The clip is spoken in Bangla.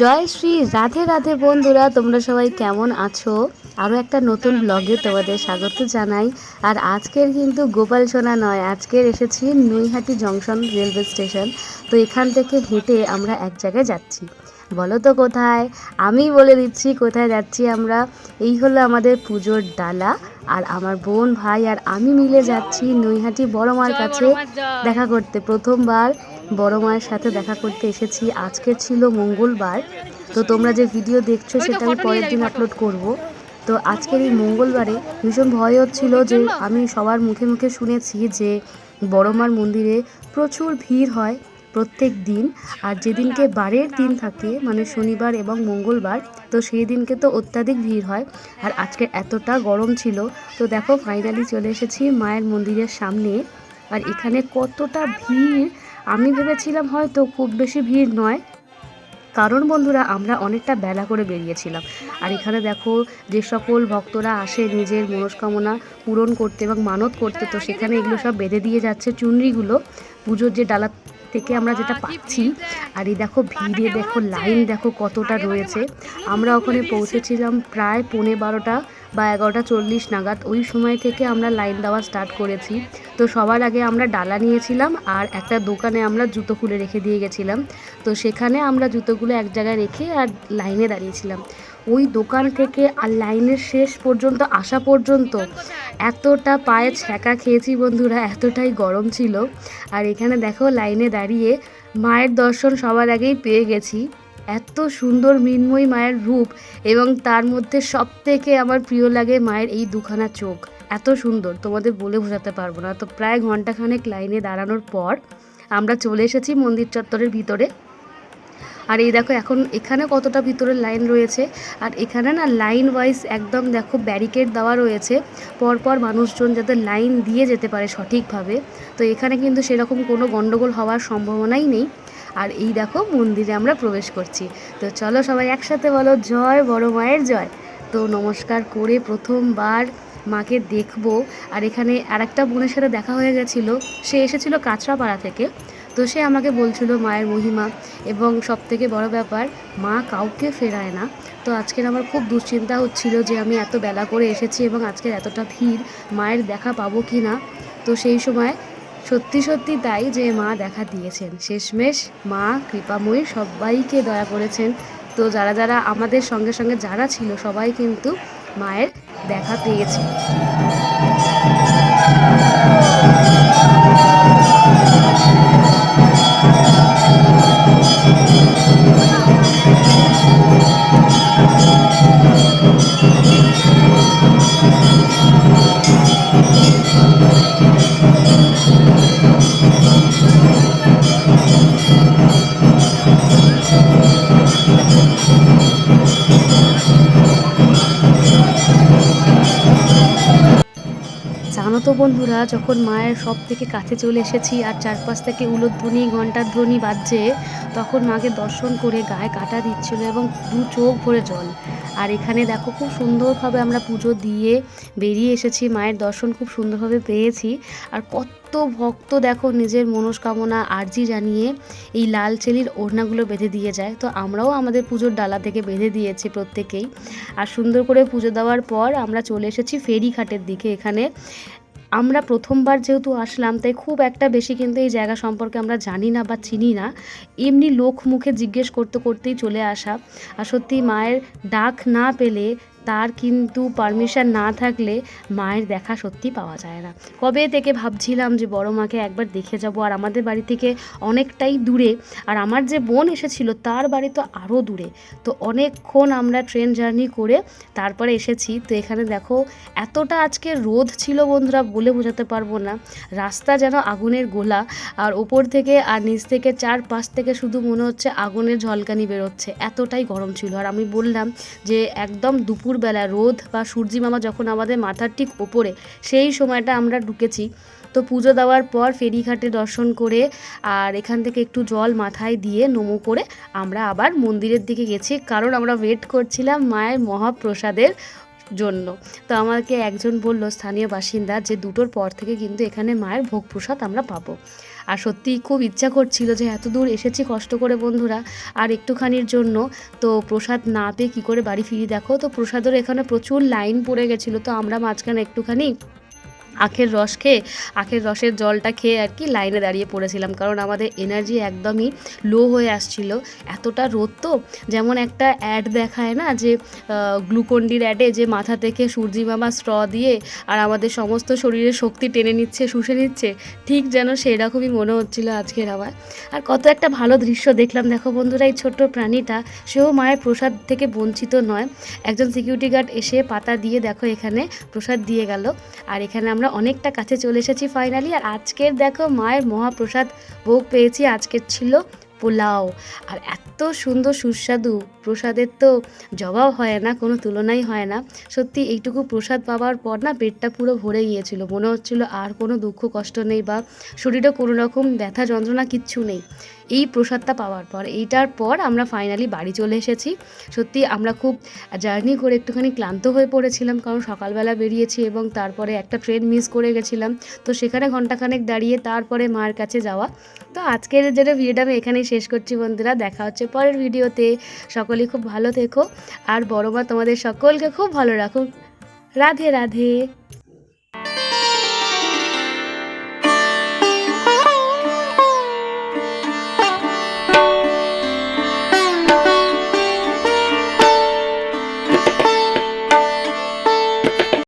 জয় শ্রী রাধে রাধে বন্ধুরা, তোমরা সবাই কেমন আছো? আরও একটা নতুন ব্লগে তোমাদের স্বাগত জানাই। আর আজকের কিন্তু গোপাল সোনা নয়, আজকের এসেছি নৈহাটি জংশন রেলওয়ে স্টেশন। তো এখান থেকে হেঁটে আমরা এক জায়গায় যাচ্ছি। বলো তো কোথায়? আমি বলে দিচ্ছি কোথায় যাচ্ছি আমরা। এই হলো আমাদের পুজোর ডালা আর আমার বোন ভাই আর আমি মিলে যাচ্ছি নৈহাটি বড় মার কাছে দেখা করতে। প্রথমবার বড় মায়ের সাথে দেখা করতে এসেছি। আজকে ছিল মঙ্গলবার। তো তোমরা যে ভিডিও দেখছ সেটা আমি পরের দিন আপলোড করব। তো আজকের এই মঙ্গলবারে ভীষণ ভয় হচ্ছিল যে আমি সবার মুখে মুখে শুনেছি যে বড় মার মন্দিরে প্রচুর ভিড় হয়। প্রত্যেক দিন। আর যেদিনকে বারের দিন থাকে মানে শনিবার এবং মঙ্গলবার, তো সেই দিনকে তো অত্যাধিক ভিড় হয়। আর আজকে এতটা গরম ছিল, তো দেখো ফাইনালি চলে এসেছি মায়ের মন্দিরের সামনে। আর এখানে কতটা ভিড়, আমি ভেবেছিলাম হয়তো খুব বেশি ভিড় নয়। কারণ বন্ধুরা, আমরা অনেকটা বেলা করে বেরিয়েছিলাম। আর এখানে দেখো যে সকল ভক্তরা আসে নিজের মনস্কামনা পূরণ করতে এবং মানত করতে, তো সেখানে এগুলো সব বেঁধে দিয়ে যাচ্ছে চুনরিগুলো। পুজোর যে ডালা থেকে আমরা যেটা পাচ্ছি আর এই দেখো ভিড়ে দেখো লাইন দেখো কতটা রয়েছে। আমরা ওখানে পৌঁছেছিলাম প্রায় পৌনে বারোটা বা এগারোটা চল্লিশ নাগাদ। ওই সময় থেকে আমরা লাইন দেওয়া স্টার্ট করেছি। তো সবার আগে আমরা ডালা নিয়েছিলাম আর একটা দোকানে আমরা জুতো খুলে রেখে দিয়ে গেছিলাম। তো সেখানে আমরা জুতোগুলো এক জায়গায় রেখে আর লাইনে দাঁড়িয়েছিলাম। ওই দোকান থেকে আর লাইনের শেষ পর্যন্ত, আসা পর্যন্ত এতটা পায়ে ছ্যাঁকা খেয়েছি বন্ধুরা, এতটাই গরম ছিল। আর এখানে দেখো লাইনে দাঁড়িয়ে মায়ের দর্শন সবার আগেই পেয়ে গেছি। এত সুন্দর মৃন্ময়ী মায়ের রূপ এবং তার মধ্যে সব থেকে আমার প্রিয় লাগে মায়ের এই দুখানা চোখ। এত সুন্দর, তোমাদের বলে বোঝাতে পারব না। তো প্রায় ঘন্টাখানেক লাইনে দাঁড়ানোর পর আমরা চলে এসেছি মন্দির চত্বরের ভিতরে। আর এই দেখো, এখন এখানে কতটা ভিতরে লাইন রয়েছে, আর এখানে না লাইন ওয়াইজ একদম দেখো ব্যারিকেড দেওয়া রয়েছে, পরপর মানুষজন যাতে লাইন দিয়ে যেতে পারে সঠিকভাবে। তো এখানে কিন্তু সেরকম কোনো গণ্ডগোল হওয়ার সম্ভাবনাই নেই। আর এই দেখো মন্দিরে আমরা প্রবেশ করছি। তো চলো সবাই একসাথে বলো, জয় বড় মায়ের জয়। তো নমস্কার করে প্রথমবার মাকে দেখব। আর এখানে আর একটা বোনের সাথে দেখা হয়ে গেছিল, সে এসেছিল কাঁচরাপাড়া থেকে। তো সে আমাকে বলছিল মায়ের মহিমা এবং সব থেকে বড় ব্যাপার, মা কাউকে ফেরায় না। তো আজকের আমার খুব দুশ্চিন্তা হচ্ছিল যে আমি এত বেলা করে এসেছি এবং আজকের এতটা ভিড়, মায়ের দেখা পাবো কি না তো সেই সময় সত্যি সত্যি তাই যে মা দেখা দিয়েছেন। শেষমেশ মা, কৃপাময়ী সবাইকে দয়া করেছেন। তো যারা যারা আমাদের সঙ্গে সঙ্গে যারা ছিল সবাই কিন্তু মায়ের দেখা পেয়েছে। জানো তো বন্ধুরা, যখন মায়ের সব থেকে কাছে চলে এসেছি আর চারপাশ থেকে উলোধ্বনি ঘণ্টার ধ্বনি বাজছে, তখন মাকে দর্শন করে গায়ে কাটা দিচ্ছিল এবং দু চোখ ভরে জল। আর এখানে দেখো খুব সুন্দরভাবে আমরা পুজো দিয়ে বেরিয়ে এসেছি, মায়ের দর্শন খুব সুন্দরভাবে পেয়েছি। আর কত ভক্ত দেখো নিজের মনস্কামনা, আর্জি জানিয়ে এই লাল চেলির ওড়নাগুলো বেঁধে দিয়ে যায়। তো আমরাও আমাদের পুজোর ডালা থেকে বেঁধে দিয়েছি প্রত্যেকেই। আর সুন্দর করে পুজো দেওয়ার পর আমরা চলে এসেছি ফেরিঘাটের দিকে। এখানে আমরা প্রথমবার যেহেতু আসলাম, তাই খুব একটা বেশি কিন্তু এই জায়গা সম্পর্কে আমরা জানি না বা চিনি না। এমনি লোক মুখে জিজ্ঞেস করতে করতেই চলে আসা। আর সত্যি মায়ের ডাক না পেলে তার কিন্তু পারমিশন না থাকলে মায়ের দেখা সত্যি পাওয়া যায় না। কবে থেকে ভাবছিলাম যে বড় মাকে একবার দেখে যাব আর আমাদের বাড়ি থেকে অনেকটাই দূরে আর আমার যে বোন এসেছিল তার বাড়ি তো আরও দূরে। তো অনেকক্ষণ আমরা ট্রেন জার্নি করে তারপরে এসেছি। তো এখানে দেখো এতটা আজকে রোদ ছিল বন্ধুরা বলে বোঝাতে পারব না। রাস্তা যেন আগুনের গোলা আর ওপর থেকে আর নিচ থেকে চার পাশ থেকে শুধু মনে হচ্ছে আগুনের ঝলকানি বেরোচ্ছে। এতটাই গরম ছিল। আর আমি বললাম যে একদম দুপুরবেলা রোদ বা সূর্যি মামা যখন আমাদের মাথার ঠিক ওপরে, সেই সময়টা আমরা ঢুকেছি। তো পুজো দেওয়ার পর ফেরিঘাটে দর্শন করে আর এখান থেকে একটু জল মাথায় দিয়ে নমো করে আমরা আবার মন্দিরের দিকে গেছি। কারণ আমরা ওয়েট করছিলাম মায়ের মহাপ্রসাদের জন্য। তো আমাকে একজন বলল, স্থানীয় বাসিন্দা, যে দুটোর পর থেকে কিন্তু এখানে মায়ের ভোগ প্রসাদ আমরা পাবো। আর সত্যি খুব ইচ্ছা করছিল যে এত দূর এসেছি কষ্ট করে বন্ধুরা। আর একটুখানির জন্য তো প্রসাদ না পেয়ে কী করে বাড়ি ফিরি? দেখো তো প্রসাদের এখানে প্রচুর লাইন পড়ে গেছিল, তো আমরা মাঝখানে একটুখানি আখের রস খেয়ে, আখের রসের জলটা খেয়ে আর কি লাইনে দাঁড়িয়ে পড়েছিলাম। কারণ আমাদের এনার্জি একদমই লো হয়ে আসছিল। এতটা রোদ তো, যেমন একটা অ্যাড দেখায় না যে গ্লুকন্ডির অ্যাডে যে মাথা থেকে সূর্যি মামা স্ট্র দিয়ে আর আমাদের সমস্ত শরীরের শক্তি টেনে নিচ্ছে, শুষে নিচ্ছে, ঠিক যেন সেরকমই মনে হচ্ছিল আজকের আমার। আর কত একটা ভালো দৃশ্য দেখলাম। দেখো বন্ধুরা, এই ছোট্ট প্রাণীটা সেও মায়ের প্রসাদ থেকে বঞ্চিত নয়। একজন সিকিউরিটি গার্ড এসে পাতা দিয়ে দেখো এখানে প্রসাদ দিয়ে গেল। আর এখানে আমরা অনেকটা কাছে চলে এসেছি ফাইনালি আর আজকের দেখো মায়ের মহাপ্রসাদ ভোগ পেয়েছি, আজকের ছিল পোলাও। আর এত সুন্দর সুস্বাদু প্রসাদের তো জবাব হয় না, কোনো তুলনাই হয় না। সত্যি এইটুকু প্রসাদ পাওয়ার পর না পেটটা পুরো ভরে গিয়েছিল, মনে হচ্ছিল আর কোনো দুঃখ কষ্ট নেই বা শরীরে কোনো রকম ব্যথা যন্ত্রণা কিচ্ছু নেই। এই প্রসাদটা পাওয়ার পর, এইটার পর আমরা ফাইনালি বাড়ি চলে এসেছি। সত্যি আমরা খুব জার্নি করে একটুখানি ক্লান্ত হয়ে পড়েছিলাম, কারণ সকালবেলা বেরিয়েছি এবং তারপরে একটা ট্রেন মিস করে গেছিলাম। তো সেখানে ঘন্টাখানেক দাঁড়িয়ে তারপরে মার কাছে যাওয়া। তো আজকের যেটা ভিডিওটা আমি এখানেই শেষ করছি বন্ধুরা, দেখা হচ্ছে পরের ভিডিওতে সকলেই খুব ভালো থেকো। আর বড় মা তোমাদের সকলকে খুব ভালো রাখুক। রাধে রাধে।